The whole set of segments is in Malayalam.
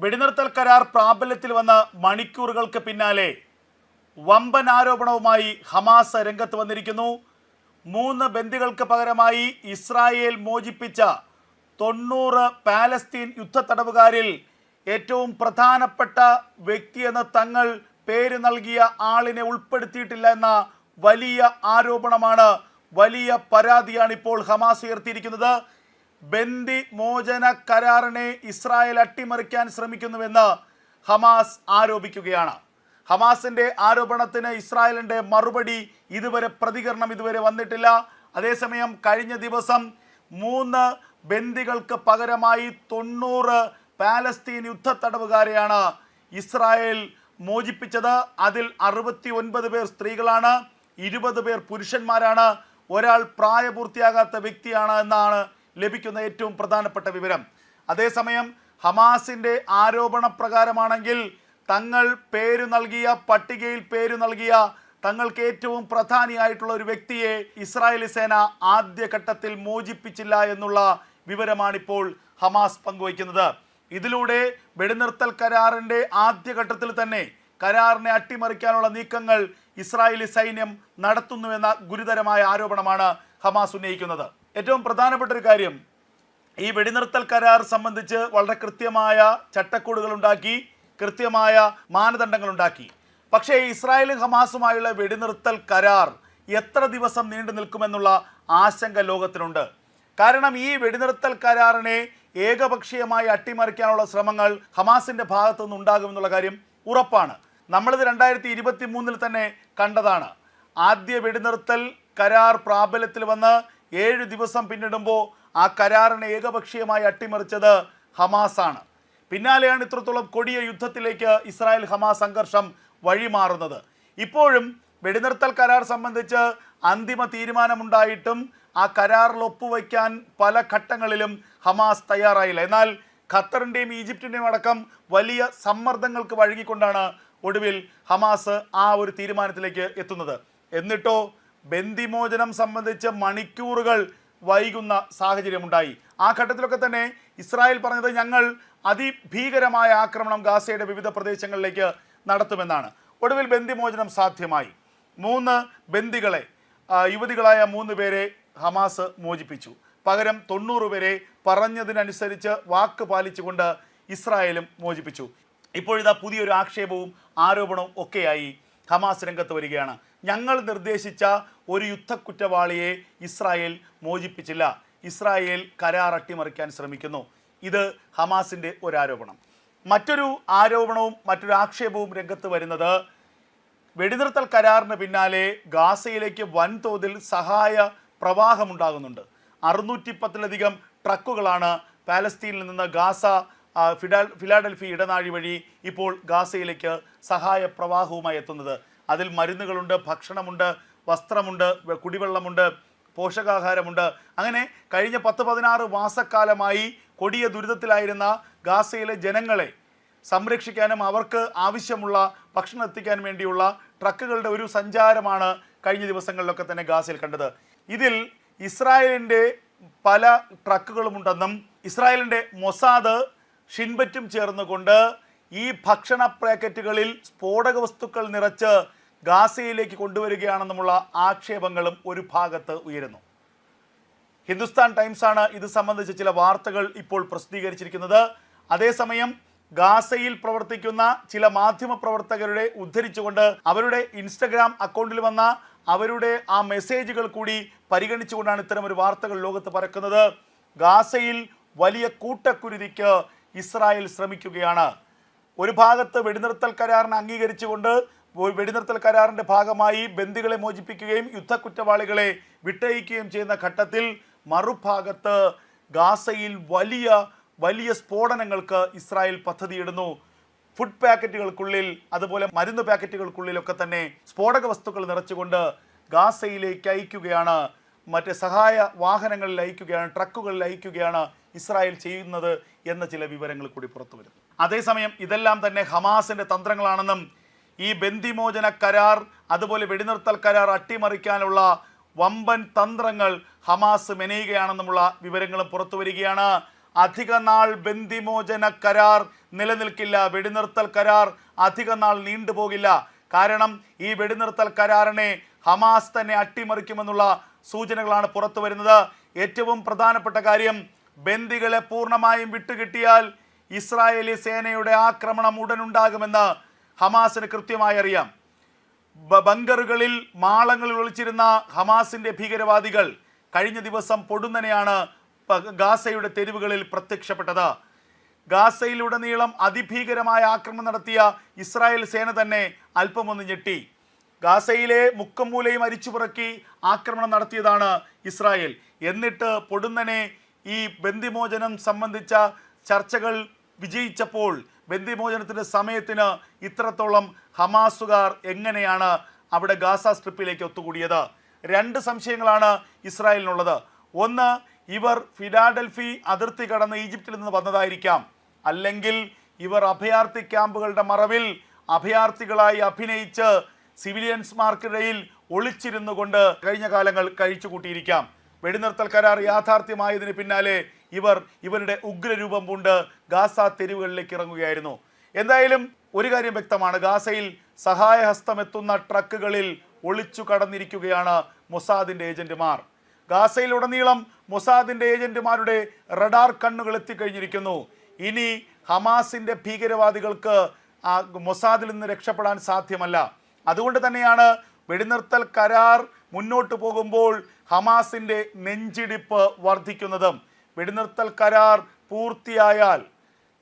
വെടിനിർത്തൽ കരാർ പ്രാബല്യത്തിൽ വന്ന മണിക്കൂറുകൾക്ക് പിന്നാലെ വമ്പൻ ആരോപണവുമായി ഹമാസ് രംഗത്ത് വന്നിരിക്കുന്നു. മൂന്ന് ബന്ദികൾക്ക് പകരമായി ഇസ്രായേൽ മോചിപ്പിച്ച തൊണ്ണൂറ് പാലസ്തീൻ യുദ്ധ തടവുകാരിൽ ഏറ്റവും പ്രധാനപ്പെട്ട വ്യക്തിയെന്ന് തങ്ങൾ പേര് നൽകിയ ആളിനെ ഉൾപ്പെടുത്തിയിട്ടില്ല എന്ന വലിയ ആരോപണമാണ് വലിയ പരാതിയാണ് ഇപ്പോൾ ഹമാസ് ഉയർത്തിയിരിക്കുന്നത്. ബന്ദി മോചന കരാറിനെ ഇസ്രായേൽ അട്ടിമറിക്കാൻ ശ്രമിക്കുന്നുവെന്ന് ഹമാസ് ആരോപിക്കുകയാണ്. ഹമാസിന്റെ ആരോപണത്തിന് ഇസ്രായേലിന്റെ മറുപടി ഇതുവരെ പ്രതികരണം ഇതുവരെ വന്നിട്ടില്ല. അതേസമയം കഴിഞ്ഞ ദിവസം മൂന്ന് ബന്ദികൾക്ക് പകരമായി തൊണ്ണൂറ് പാലസ്തീൻ യുദ്ധ തടവുകാരെയാണ് ഇസ്രായേൽ മോചിപ്പിച്ചത്. അതിൽ അറുപത്തി ഒൻപത് പേർ സ്ത്രീകളാണ് ഇരുപത് പേർ പുരുഷന്മാരാണ്. ഒരാൾ പ്രായപൂർത്തിയാകാത്ത വ്യക്തിയാണ് എന്നാണ് ലഭിക്കുന്ന ഏറ്റവും പ്രധാനപ്പെട്ട വിവരം. അതേസമയം ഹമാസിന്റെ ആരോപണ പ്രകാരമാണെങ്കിൽ തങ്ങൾ പേര് നൽകിയ പട്ടികയിൽ പേര് നൽകിയ തങ്ങൾക്ക് ഏറ്റവും പ്രധാനിയായിട്ടുള്ള ഒരു വ്യക്തിയെ ഇസ്രായേലി സേന ആദ്യഘട്ടത്തിൽ മോചിപ്പിച്ചില്ല എന്നുള്ള വിവരമാണിപ്പോൾ ഹമാസ് പങ്കുവയ്ക്കുന്നത്. ഇതിലൂടെ വെടിനിർത്തൽ കരാറിന്റെ ആദ്യഘട്ടത്തിൽ തന്നെ കരാറിനെ അട്ടിമറിക്കാനുള്ള നീക്കങ്ങൾ ഇസ്രായേലി സൈന്യം നടത്തുന്നുവെന്ന ഗുരുതരമായ ആരോപണമാണ് ഹമാസ് ഉന്നയിക്കുന്നത്. ഏറ്റവും പ്രധാനപ്പെട്ട ഒരു കാര്യം ഈ വെടിനിർത്തൽ കരാർ സംബന്ധിച്ച് വളരെ കൃത്യമായ ചട്ടക്കൂടുകൾ ഉണ്ടാക്കി കൃത്യമായ മാനദണ്ഡങ്ങൾ ഉണ്ടാക്കി. പക്ഷേ ഇസ്രായേലും ഹമാസുമായുള്ള വെടിനിർത്തൽ കരാർ എത്ര ദിവസം നീണ്ടു നിൽക്കുമെന്നുള്ള ആശങ്ക ലോകത്തിനുണ്ട്. കാരണം ഈ വെടിനിർത്തൽ കരാറിനെ ഏകപക്ഷീയമായി അട്ടിമറിക്കാനുള്ള ശ്രമങ്ങൾ ഹമാസിന്റെ ഭാഗത്തു നിന്ന് ഉണ്ടാകുമെന്നുള്ള കാര്യം ഉറപ്പാണ്. നമ്മളിത് രണ്ടായിരത്തി ഇരുപത്തി മൂന്നിൽ തന്നെ കണ്ടതാണ്. ആദ്യ വെടിനിർത്തൽ കരാർ പ്രാബല്യത്തിൽ വന്ന് ഏഴ് ദിവസം പിന്നിടുമ്പോൾ ആ കരാറിനെ ഏകപക്ഷീയമായി അട്ടിമറിച്ചത് ഹമാസാണ്. പിന്നാലെയാണ് ഇത്രത്തോളം കൊടിയ യുദ്ധത്തിലേക്ക് ഇസ്രായേൽ ഹമാസ് സംഘർഷം വഴിമാറുന്നത്. ഇപ്പോഴും വെടിനിർത്തൽ കരാർ സംബന്ധിച്ച് അന്തിമ തീരുമാനമുണ്ടായിട്ടും ആ കരാറിൽ ഒപ്പുവയ്ക്കാൻ പല ഘട്ടങ്ങളിലും ഹമാസ് തയ്യാറായില്ല. എന്നാൽ ഖത്തറിന്റെയും ഈജിപ്തിന്റെയും അടക്കം വലിയ സമ്മർദ്ദങ്ങൾക്ക് വഴങ്ങിക്കൊണ്ടാണ് ഒടുവിൽ ഹമാസ് ആ ഒരു തീരുമാനത്തിലേക്ക് എത്തുന്നത്. എന്നിട്ടോ ബന്ദിമോചനം സംബന്ധിച്ച് മണിക്കൂറുകൾ വൈകുന്ന സാഹചര്യമുണ്ടായി. ആ ഘട്ടത്തിലൊക്കെ തന്നെ ഇസ്രായേൽ പറഞ്ഞത് ഞങ്ങൾ അതിഭീകരമായ ആക്രമണം ഗാസയുടെ വിവിധ പ്രദേശങ്ങളിലേക്ക് നടത്തുമെന്നാണ്. ഒടുവിൽ ബന്ദിമോചനം സാധ്യമായി. മൂന്ന് ബന്ദികളെ യുവതികളായ മൂന്ന് പേരെ ഹമാസ് മോചിപ്പിച്ചു. പകരം തൊണ്ണൂറ് പേരെ പറഞ്ഞതിനനുസരിച്ച് വാക്ക് പാലിച്ചുകൊണ്ട് ഇസ്രായേലും മോചിപ്പിച്ചു. ഇപ്പോഴിതാ പുതിയൊരു ആക്ഷേപവും ആരോപണവും ഒക്കെയായി ഹമാസ് രംഗത്ത് വരികയാണ്. ഞങ്ങൾ നിർദ്ദേശിച്ച ഒരു യുദ്ധക്കുറ്റവാളിയെ ഇസ്രായേൽ മോചിപ്പിച്ചില്ല. ഇസ്രായേൽ കരാർ അട്ടിമറിക്കാൻ ശ്രമിക്കുന്നു. ഇത് ഹമാസിന്റെ ഒരാരോപണം. മറ്റൊരു ആരോപണവും മറ്റൊരു ആക്ഷേപവും രംഗത്ത് വരുന്നത് വെടിനിർത്തൽ കരാറിന് പിന്നാലെ ഗാസയിലേക്ക് വൻതോതിൽ സഹായ പ്രവാഹമുണ്ടാകുന്നുണ്ട്. അറുന്നൂറ്റി പത്തിലധികം ട്രക്കുകളാണ് പാലസ്തീനിൽ നിന്ന് ഗാസ ഫിഡാ ഫിലാഡൽഫി ഇടനാഴി വഴി ഇപ്പോൾ ഗാസയിലേക്ക് സഹായ പ്രവാഹവുമായി എത്തുന്നത്. അതിൽ മരുന്നുകളുണ്ട് ഭക്ഷണമുണ്ട് വസ്ത്രമുണ്ട് കുടിവെള്ളമുണ്ട് പോഷകാഹാരമുണ്ട്. അങ്ങനെ കഴിഞ്ഞ പത്ത് പതിനാറ് മാസക്കാലമായി കൊടിയ ദുരിതത്തിലായിരുന്ന ഗാസയിലെ ജനങ്ങളെ സംരക്ഷിക്കാനും അവർക്ക് ആവശ്യമുള്ള ഭക്ഷണം എത്തിക്കാൻ വേണ്ടിയുള്ള ട്രക്കുകളുടെ ഒരു സഞ്ചാരമാണ് കഴിഞ്ഞ ദിവസങ്ങളിലൊക്കെ തന്നെ ഗാസയിൽ കണ്ടത്. ഇതിൽ ഇസ്രായേലിന്റെ പല ട്രക്കുകളുമുണ്ടെന്നും ഇസ്രായേലിന്റെ മൊസാദ് ഷിൻബറ്റും ചേർന്നുകൊണ്ട് ഈ ഭക്ഷണ പാക്കറ്റുകളിൽ സ്ഫോടക വസ്തുക്കൾ നിറച്ച് ഗാസയിലേക്ക് കൊണ്ടുവരികയാണെന്നുമുള്ള ആക്ഷേപങ്ങളും ഒരു ഭാഗത്ത് ഉയരുന്നു. ഹിന്ദുസ്ഥാൻ ടൈംസാണ് ഇത് സംബന്ധിച്ച് ചില വാർത്തകൾ ഇപ്പോൾ പ്രസിദ്ധീകരിച്ചിരിക്കുന്നത്. അതേസമയം ഗാസയിൽ പ്രവർത്തിക്കുന്ന ചില മാധ്യമ പ്രവർത്തകരുടെ ഉദ്ധരിച്ചുകൊണ്ട് അവരുടെ ഇൻസ്റ്റഗ്രാം അക്കൗണ്ടിൽ വന്ന അവരുടെ ആ മെസ്സേജുകൾ കൂടി പരിഗണിച്ചുകൊണ്ടാണ് ഇത്തരം ഒരു വാർത്തകൾ ലോകത്ത് പറക്കുന്നത്. ഗാസയിൽ വലിയ കൂട്ടക്കുരുതിക്ക് ഇസ്രായേൽ ശ്രമിക്കുകയാണ്. ഒരു ഭാഗത്ത് വെടിനിർത്തൽ കരാറിനെ അംഗീകരിച്ചുകൊണ്ട് വെടിനിർത്തൽ കരാറിന്റെ ഭാഗമായി ബന്ദികളെ മോചിപ്പിക്കുകയും യുദ്ധക്കുറ്റവാളികളെ വിട്ടയക്കുകയും ചെയ്യുന്ന ഘട്ടത്തിൽ മറുഭാഗത്ത് ഗാസയിൽ വലിയ വലിയ സ്ഫോടനങ്ങൾക്ക് ഇസ്രായേൽ പദ്ധതിയിടുന്നു. ഫുഡ് പാക്കറ്റുകൾക്കുള്ളിൽ അതുപോലെ മരുന്ന് പാക്കറ്റുകൾക്കുള്ളിലൊക്കെ തന്നെ സ്ഫോടക വസ്തുക്കൾ നിറച്ചുകൊണ്ട് ഗാസയിലേക്ക് അയക്കുകയാണ്. മറ്റ് സഹായ വാഹനങ്ങളിൽ അയക്കുകയാണ് ട്രക്കുകളിൽ അയക്കുകയാണ് ഇസ്രായേൽ ചെയ്യുന്നത് എന്ന ചില വിവരങ്ങൾ കൂടി പുറത്തു വരുന്നു അതേസമയം ഇതെല്ലാം തന്നെ ഹമാസിന്റെ തന്ത്രങ്ങളാണെന്നും ഈ ബന്ദിമോചന കരാർ അതുപോലെ വെടിനിർത്തൽ കരാർ അട്ടിമറിക്കാനുള്ള വമ്പൻ തന്ത്രങ്ങൾ ഹമാസ് മെനയുകയാണെന്നുമുള്ള വിവരങ്ങളും പുറത്തു വരികയാണ്. അധിക നാൾ ബന്ദിമോചന കരാർ നിലനിൽക്കില്ല. വെടിനിർത്തൽ കരാർ അധിക നാൾ നീണ്ടുപോകില്ല. കാരണം ഈ വെടിനിർത്തൽ കരാറിനെ ഹമാസ് തന്നെ അട്ടിമറിക്കുമെന്നുള്ള സൂചനകളാണ് പുറത്തു വരുന്നത്. ഏറ്റവും പ്രധാനപ്പെട്ട കാര്യം ബന്ദികളെ പൂർണമായും വിട്ടുകിട്ടിയാൽ ഇസ്രായേലി സേനയുടെ ആക്രമണം ഉടനുണ്ടാകുമെന്ന് ഹമാസിന് കൃത്യമായി അറിയാം ബങ്കറുകളിൽ മാളങ്ങളിൽ ഒളിച്ചിരുന്ന ഹമാസിന്റെ ഭീകരവാദികൾ കഴിഞ്ഞ ദിവസം പൊടുന്നനെയാണ് ഗാസയുടെ തെരുവുകളിൽ പ്രത്യക്ഷപ്പെട്ടത്. ഗാസയിലുടനീളം അതിഭീകരമായ ആക്രമണം നടത്തിയ ഇസ്രായേൽ സേന തന്നെ അല്പമൊന്ന് ഞെട്ടി. ഗാസയിലെ മുക്കം മൂലയും അരിച്ചുപുറക്കി ആക്രമണം നടത്തിയതാണ് ഇസ്രായേൽ. എന്നിട്ട് പൊടുന്നനെ ഈ ബന്ദിമോചനം സംബന്ധിച്ച ചർച്ചകൾ വിജയിച്ചപ്പോൾ ബന്ദിമോചനത്തിന്റെ സമയത്തിന് ഇത്രത്തോളം ഹമാസുകാർ എങ്ങനെയാണ് അവിടെ ഗാസ സ്ട്രിപ്പിലേക്ക് ഒത്തുകൂടിയത്? രണ്ട് സംശയങ്ങളാണ് ഇസ്രായേലിനുള്ളത്. ഒന്ന് ഇവർ ഫിലാഡൽഫി അതിർത്തി കടന്ന് ഈജിപ്തിൽ നിന്ന് വന്നതായിരിക്കാം. അല്ലെങ്കിൽ ഇവർ അഭയാർത്ഥി ക്യാമ്പുകളുടെ മറവിൽ അഭയാർത്ഥികളായി അഭിനയിച്ച് സിവിലിയൻസ്മാർക്കിടയിൽ ഒളിച്ചിരുന്നു കൊണ്ട് കഴിഞ്ഞ കാലങ്ങൾ കഴിച്ചുകൂട്ടിയിരിക്കാം. വെടിനിർത്തൽ കരാർ യാഥാർത്ഥ്യമായതിന് പിന്നാലെ ഇവർ ഇവരുടെ ഉഗ്രരൂപം കൊണ്ട് ഗാസ തെരുവുകളിലേക്ക് ഇറങ്ങുകയായിരുന്നു. എന്തായാലും ഒരു കാര്യം വ്യക്തമാണ്. ഗാസയിൽ സഹായഹസ്തം എത്തുന്ന ട്രക്കുകളിൽ ഒളിച്ചു കടന്നിരിക്കുകയാണ് മൊസാദിന്റെ ഏജന്റുമാർ. ഗാസയിലുടനീളം മൊസാദിന്റെ ഏജന്റുമാരുടെ റഡാർ കണ്ണുകൾ എത്തിക്കഴിഞ്ഞിരിക്കുന്നു. ഇനി ഹമാസിന്റെ ഭീകരവാദികൾക്ക് മൊസാദിൽ നിന്ന് രക്ഷപ്പെടാൻ സാധ്യമല്ല. അതുകൊണ്ട് തന്നെയാണ് വെടിനിർത്തൽ കരാർ മുന്നോട്ട് പോകുമ്പോൾ ഹമാസിന്റെ നെഞ്ചിടിപ്പ് വർദ്ധിക്കുന്നതും. വെടിനിർത്തൽ കരാർ പൂർത്തിയായാൽ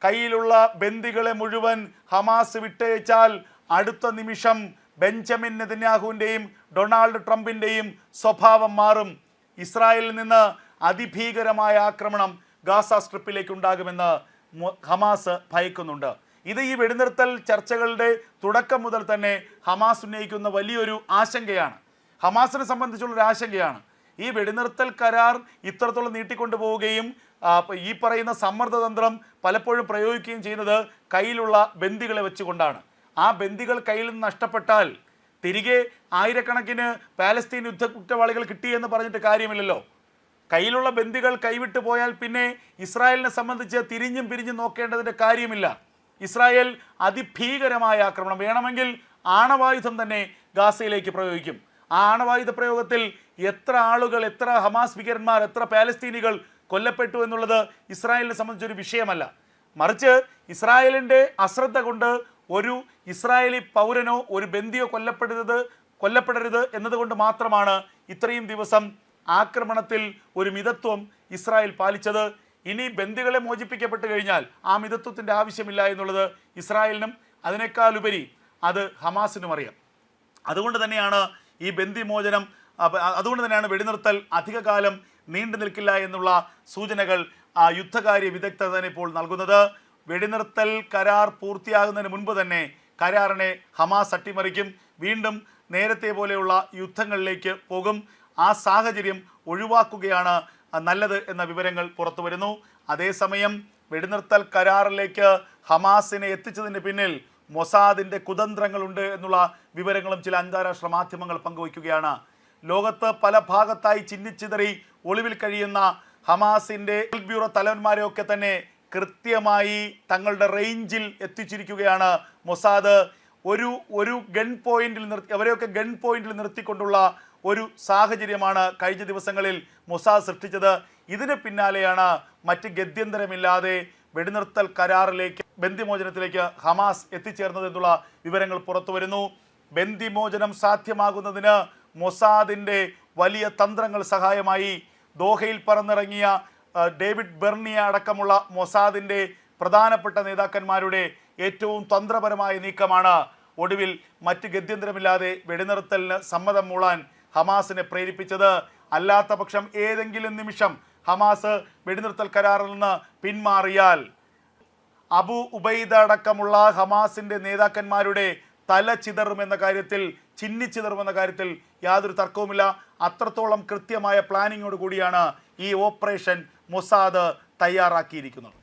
കയ്യിലുള്ള ബന്ദികളെ മുഴുവൻ ഹമാസ് വിട്ടയച്ചാൽ അടുത്ത നിമിഷം ബെഞ്ചമിൻ നെതന്യാഹുവിന്റെയും ഡൊണാൾഡ് ട്രംപിന്റെയും സ്വഭാവം മാറും. ഇസ്രായേലിൽ നിന്ന് അതിഭീകരമായ ആക്രമണം ഗാസ സ്ട്രിപ്പിലേക്ക് ഉണ്ടാകുമെന്ന് ഹമാസ് ഭയക്കുന്നുണ്ട്. ഇത് ഈ വെടിനിർത്തൽ ചർച്ചകളുടെ തുടക്കം മുതൽ തന്നെ ഹമാസ് ഉന്നയിക്കുന്ന വലിയൊരു ആശങ്കയാണ്. ഹമാസിനെ സംബന്ധിച്ചുള്ളൊരു ആശങ്കയാണ്. ഈ വെടിനിർത്തൽ കരാർ ഇത്രത്തോളം നീട്ടിക്കൊണ്ടു പോവുകയും ഈ പറയുന്ന സമ്മർദ്ദതന്ത്രം പലപ്പോഴും പ്രയോഗിക്കുകയും ചെയ്യുന്നത് കയ്യിലുള്ള ബന്ദികളെ വെച്ചുകൊണ്ടാണ്. ആ ബന്ദികൾ കയ്യിൽ നിന്ന് നഷ്ടപ്പെട്ടാൽ തിരികെ ആയിരക്കണക്കിന് പാലസ്തീൻ യുദ്ധ കുറ്റവാളികൾ കിട്ടിയെന്ന് പറഞ്ഞിട്ട് കാര്യമില്ലല്ലോ. കയ്യിലുള്ള ബന്ദികൾ കൈവിട്ടു പോയാൽ പിന്നെ ഇസ്രായേലിനെ സംബന്ധിച്ച് തിരിഞ്ഞും പിരിഞ്ഞും നോക്കേണ്ടതിന്റെ കാര്യമില്ല. ഇസ്രായേൽ അതിഭീകരമായ ആക്രമണം വേണമെങ്കിൽ ആണവായുധം തന്നെ ഗാസയിലേക്ക് പ്രയോഗിക്കും. ആ ആണവായുധ പ്രയോഗത്തിൽ എത്ര ആളുകൾ എത്ര ഹമാസ് ഭീകരന്മാർ എത്ര പാലസ്തീനികൾ കൊല്ലപ്പെട്ടു എന്നുള്ളത് ഇസ്രായേലിനെ സംബന്ധിച്ചൊരു വിഷയമല്ല. മറിച്ച് ഇസ്രായേലിന്റെ അശ്രദ്ധ കൊണ്ട് ഒരു ഇസ്രായേലി പൗരനോ ഒരു ബന്ദിയോ കൊല്ലപ്പെടരുത് കൊല്ലപ്പെടരുത് എന്നതുകൊണ്ട് മാത്രമാണ് ഇത്രയും ദിവസം ആക്രമണത്തിൽ ഒരു മിതത്വം ഇസ്രായേൽ പാലിച്ചത്. ഇനി ബന്ദികളെ മോചിപ്പിക്കപ്പെട്ട് കഴിഞ്ഞാൽ ആ മിതത്വത്തിന്റെ ആവശ്യമില്ല എന്നുള്ളത് ഇസ്രായേലിനും അതിനേക്കാളുപരി അത് ഹമാസിനും അറിയാം. അതുകൊണ്ട് തന്നെയാണ് ഈ ബന്ദിമോചനം അതുകൊണ്ട് തന്നെയാണ് വെടിനിർത്തൽ അധികകാലം നീണ്ടു നിൽക്കില്ല എന്നുള്ള സൂചനകൾ യുദ്ധകാര്യ വിദഗ്ധർ തന്നെ ഇപ്പോൾ നൽകുന്നത്. വെടിനിർത്തൽ കരാർ പൂർത്തിയാകുന്നതിന് മുൻപ് തന്നെ കരാറിനെ ഹമാസ് അട്ടിമറിക്കും. വീണ്ടും നേരത്തെ പോലെയുള്ള യുദ്ധങ്ങളിലേക്ക് പോകും. ആ സാഹചര്യം ഒഴിവാക്കുകയാണ് നല്ലത് എന്ന വിവരങ്ങൾ പുറത്തു വരുന്നു. അതേസമയം വെടിനിർത്തൽ കരാറിലേക്ക് ഹമാസിനെ എത്തിച്ചതിന് പിന്നിൽ മൊസാദിന്റെ കുതന്ത്രങ്ങളുണ്ട് എന്നുള്ള വിവരങ്ങളും ചില അന്താരാഷ്ട്ര മാധ്യമങ്ങൾ പങ്കുവയ്ക്കുകയാണ്. ലോകത്ത് പല ഭാഗത്തായി ചിന്നിച്ചിതറി ഒളിവിൽ കഴിയുന്ന ഹമാസിന്റെ ബ്യൂറോ തലവന്മാരെയൊക്കെ തന്നെ കൃത്യമായി തങ്ങളുടെ റേഞ്ചിൽ എത്തിച്ചിരിക്കുകയാണ് മൊസാദ്. ഒരു ഒരു ഗൺ പോയിന്റിൽ നിർത്തി അവരെയൊക്കെ ഗൺ പോയിന്റിൽ നിർത്തിക്കൊണ്ടുള്ള ഒരു സാഹചര്യമാണ് കഴിഞ്ഞ ദിവസങ്ങളിൽ മൊസാദ് സൃഷ്ടിച്ചത്. ഇതിന് പിന്നാലെയാണ് മറ്റ് ഗത്യന്തരമില്ലാതെ വെടിനിർത്തൽ കരാറിലേക്ക് ബന്ദിമോചനത്തിലേക്ക് ഹമാസ് എത്തിച്ചേർന്നത് എന്നുള്ള വിവരങ്ങൾ പുറത്തു വരുന്നു. ബന്ദിമോചനം സാധ്യമാകുന്നതിന് മൊസാദിന്റെ വലിയ തന്ത്രങ്ങൾ സഹായമായി ദോഹയിൽ പറന്നിറങ്ങിയ ഡേവിഡ് ബെർണിയ അടക്കമുള്ള മൊസാദിന്റെ പ്രധാനപ്പെട്ട നേതാക്കന്മാരുടെ ഏറ്റവും തന്ത്രപരമായ നീക്കമാണ്. ഒടുവിൽ മറ്റ് ഗത്യന്തരമില്ലാതെ വെടിനിർത്തലിന് സമ്മതം മൂളാൻ ഹമാസിനെ പ്രേരിപ്പിച്ചത്. അല്ലാത്ത പക്ഷം ഏതെങ്കിലും നിമിഷം ഹമാസ് വെടിനിർത്തൽ കരാറിൽ നിന്ന് പിന്മാറിയാൽ അബു ഉബൈദ അടക്കമുള്ള ഹമാസിന്റെ നേതാക്കന്മാരുടെ തല ചിതറുമെന്ന കാര്യത്തിൽ ചിന്നിച്ചിതറുമെന്ന കാര്യത്തിൽ യാതൊരു തർക്കവുമില്ല. അത്രത്തോളം കൃത്യമായ പ്ലാനിങ്ങോട് കൂടിയാണ് ഈ ഓപ്പറേഷൻ മൊസാദ് തയ്യാറാക്കിയിരിക്കുന്നത്.